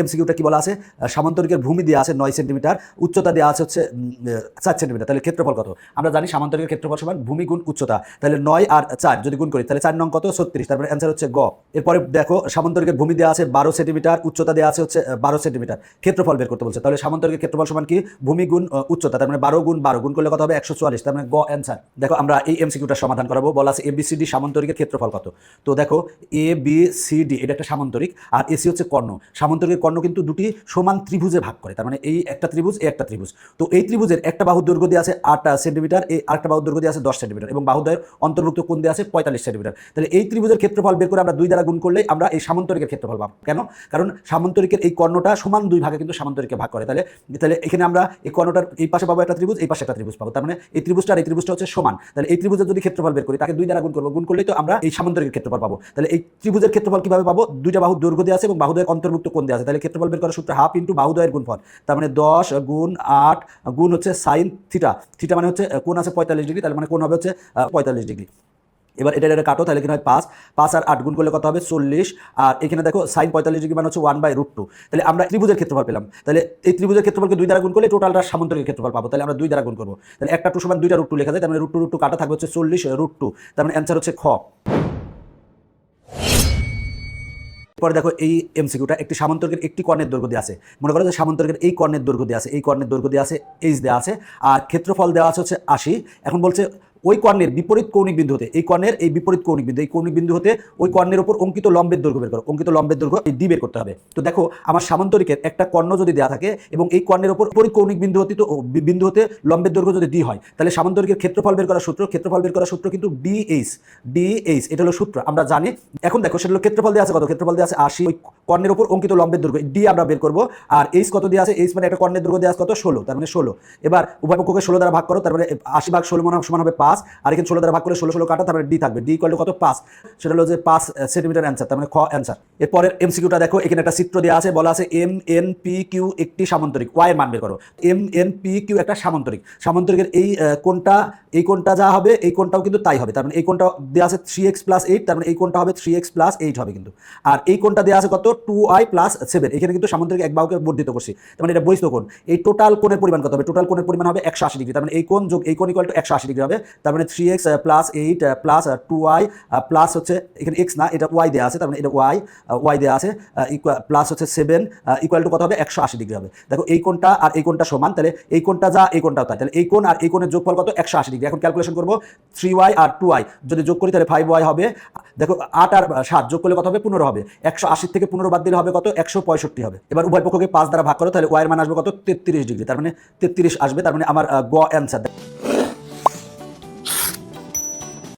এমসিকিউটা কি বলা আছে? সামান্তরিকের ভূমি দেওয়া আছে নয় সেন্টিমিটার, উচ্চতা দেওয়া আছে হচ্ছে চার সেন্টিমিটার। তাহলে ক্ষেত্রফল কত? আমরা জানি সামান্তরিকের ক্ষেত্রফল সমান ভূমি গুণ উচ্চতা। তাহলে নয় আর চার যদি গুণ করি, তাহলে চার নং কত? ছত্রিশ। তারপরে অ্যান্সার হচ্ছে গ। এরপরে দেখো, সামান্তরিকের ভূমি দেওয়া আছে বারো সেন্টিমিটার, উচ্চতা দেওয়া আছে হচ্ছে বারো সেন্টিমিটার। ক্ষেত্রফল বের করতে বলছে। তাহলে সামান্তরিকের ক্ষেত্রফল সমান কি? ভূমি গুণ উচ্চতা। তার মানে বারো গুণ বারো, গুণ করলে কত হবে? একশো চুয়াল্লিশ। তার মানে গ অ্যান্সার দেখো, আমরা এই এমসিকিউটার সমাধান করাবো। বলা আছে এবিসিডি সামান্তরিকের ক্ষেত্রফল কত? তো দেখো এ বি সি ডি এটা একটা সামান্তরিক। আর এসি হচ্ছে কর্ণ। সামান্তরিকের কর্ণ কিন্তু দুটি সমান ত্রিভুজে ভাগ করে। তার মানে এই একটা ত্রিভুজ, এই একটা ত্রিভুজ। তো এই ত্রিভুজের একটা বাহুর দৈর্ঘ্য দিয়ে আছে আট সেন্টিমিটার, এই আরেকটা বাহুর দৈর্ঘ্য দিয়ে আছে দশ সেন্টিমিটার এবং বাহুদ্বয়ের অন্তর্ভুক্ত কোণ দিয়ে আছে পঁয়তাল্লিশ সেন্টিমিটার। তাহলে এই ত্রিভুজের ক্ষেত্রফল বের করে আমরা দুই দ্বারা গুণ করলে আমরা এই সামান্তরিকের ক্ষেত্রফল পাবো। কেন? কারণ সামন্তরিকের এই কর্ণটা সমান দুই ভাগে কিন্তু সামান্তরিকে ভাগ করে। তাহলে তাহলে এখানে আমরা এই কর্ণটার এই পাশে পাবো একটা ত্রিভুজ, এই পাশে একটা ত্রিভুজ পাবো। তার মানে এই ত্রিভুজটা আর এই ত্রিভুজটা হচ্ছে সমান। তাহলে এই ত্রিভুজের যদি ক্ষেত্রফল বের করি, তাকে দুই দ্বারা গুণ করব। গুণ করলেই তো আমরা এই সামান্তরিকের ক্ষেত্রফল পাবো। তাহলে এই ত্রিভুজের ক্ষেত্রফল কীভাবে পাবো? দুইটা বাহু দৈর্ঘ্য দিয়ে আছে এবং বাহুদের অন্তর্ভুক্ত কোণ দিয়ে আছে। তাহলে ক্ষেত্রফল বের করার সূত্র হাফ ইন্টু বাহুদয়ের গুণফল। তার মানে দশ গুণ আট গুণ হচ্ছে সাইন থিটা। থিটা মানে হচ্ছে কোন আছে পঁয়তাল্লিশ ডিগ্রি, তাহলে মানে কোণ হবে হচ্ছে পঁয়তাল্লিশ ডিগ্রি। এবার এটা এটা কাটো, তাহলে এখানে হয় পাঁচ। পাঁচ আর আট গুণ করলে কত হবে? চল্লিশ। আর এখানে দেখো, সাইন পঁয়তাল্লিশ ডিগ্রি মানে হচ্ছে ওয়ান বাই রুট টু। তাহলে আমরা ত্রিভুজের ক্ষেত্রফল পেলাম। তাহলে এই ত্রিভুজের ক্ষেত্রফলকে দুই দ্বারা গুণ করলে টোটালটা সামান্তরিক ক্ষেত্রফল পাবো। তাহলে আমরা দুই দ্বারা গুণ করব। তাহলে একটা টু সমান দুইটা রুট টু লেখা যায়, তার মানে রুট টু রুট টু কাটা থাকবে হচ্ছে চল্লিশ রুট টু। তার মানে অ্যান্সার হচ্ছে খ। পরে দেখো এই এমসিকিউটা একটি সামান্তরিকের একটি কর্ণের দৈর্ঘ্য দিয়ে আছে। মনে করো যে সামান্তরিকের এই কর্ণের দৈর্ঘ্য দিয়ে আছে, এই কর্ণের দৈর্ঘ্য দিয়ে আছে এইচ দেওয়া আছে। আর ক্ষেত্রফল দেওয়া আছে হচ্ছে আশি। এখন বলছে ওই কর্ণের বিপরীত কৌণিক বিন্দু হতে, এই কর্ণের এই বিপরীত কৌণিক বিন্দু, এই কৌণিক বিন্দু হতে ওই কর্ণের উপর অঙ্কিত লম্বের দৈর্ঘ্য বের করো। অঙ্কিত লম্বের দৈর্ঘ্য এই ডি বের করতে হবে। তো দেখো, আমার সামান্তরিকের একটা কর্ণ যদি দেওয়া থাকে এবং এই কর্ণের উপর বিপরীত কৌণিক বিন্দু হতে তো বিন্দু হতে লম্বের দৈর্ঘ্য যদি ডি হয়, তাহলে সামান্তরিকের ক্ষেত্রফল বের করার সূত্র, ক্ষেত্রফল বের করার সূত্র কিন্তু ডিএইচ ডিএইচ এটা হলো সূত্র। আমরা জানি, এখন দেখো, সেটা হলো ক্ষেত্রফল দেওয়া আছে কত? ক্ষেত্রফল দেওয়া আছে আশি কর্ণের উপর অঙ্কিত লম্বের দৈর্ঘ্য ডি আমরা বের করব। আর এইচ কত দেওয়া আছে? এইচ মানে একটা কর্ণের দৈর্ঘ্য দেওয়া কত? ষোলো, তার মানে ষোলো। এবার উভয়পক্ষকে ষোলো দ্বারা ভাগ করো, তার মানে আশি ভাগ ষোলো মানে সমান হবে পাঁচ। আর এখানে ষোলো দ্বারা ভাগ করে ষোলো ষোলো কাটা তারপরে ডি থাকবে। ডি করলে কত? পাঁচ। সেটা হলো যে পাঁচ সেন্টিমিটার অ্যান্সার তার মানে খ অ্যান্সার এরপরের এমসিকিউটা দেখো, এখানে একটা চিত্র দেওয়া আছে, বলা আছে এম এন পি কিউ একটি সামান্তরিক। ওয়াই মান বের করো। এম এন পি কিউ একটা সামান্তরিক। সামান্তরিকের এই কোনটা এই কোনটা যা হবে, এই কোনটাও কিন্তু তাই হবে। তার মানে এই কোনটা দেওয়া আছে থ্রি এক্স প্লাস এইট তার মানে এই কোনটা হবে থ্রি এক্স প্লাস এইট হবে কিন্তু। আর এই কোনটা দেওয়া আছে কত? টু আই প্লাস সেভেন এখানে কিন্তু সামান্তরিক এক বাহুকে বর্ধিত করছি। তার মানে এটা বহিষ্ঠ কোণ। এই টোটাল কোণের পরিমাণ কত হবে? টোটাল কোণের পরিমাণ হবে একশো আশি ডিগ্রি। তার মানে এই কোণ যোগ, এই কোণ ইকুয়াল টু একশো আশি ডিগ্রি হবে। তার মানে three x plus eight plus two y plus হচ্ছে এখানে এক্স না, এটা ওয়াই দেওয়া আছে। তার মানে এটা ওয়াই ওয়াই দেওয়া আছে। প্লাস হচ্ছে সেভেন ইকুয়াল টু কত হবে? একশো আশি ডিগ্রি হবে। দেখো, এই কোণটা আর এই কোণটা সমান। তাহলে এই কোণটা যা, এই কোণটাও তাই। তাহলে এই কোণ আর এই কোণের যোগফল কত? একশো আশি ডিগ্রি। এখন ক্যালকুলেশন করব। থ্রি ওয়াই আর টু ওয়াই যদি যোগ করি, তাহলে ফাইভ ওয়াই হবে। দেখো, আট আর সাত যোগ করলে কত হবে? পনেরো হবে। একশো আশি থেকে পনেরো বাদ দিলে হবে কত? একশো পঁয়ষট্টি হবে। এবার উভয় পক্ষকে পাঁচ দ্বারা ভাগ করো, তাহলে ওয়াইয়ের মান আসবে কত? তেত্রিশ ডিগ্রি। তার মানে তেত্রিশ আসবে, তার মানে আমার গ অ্যান্সার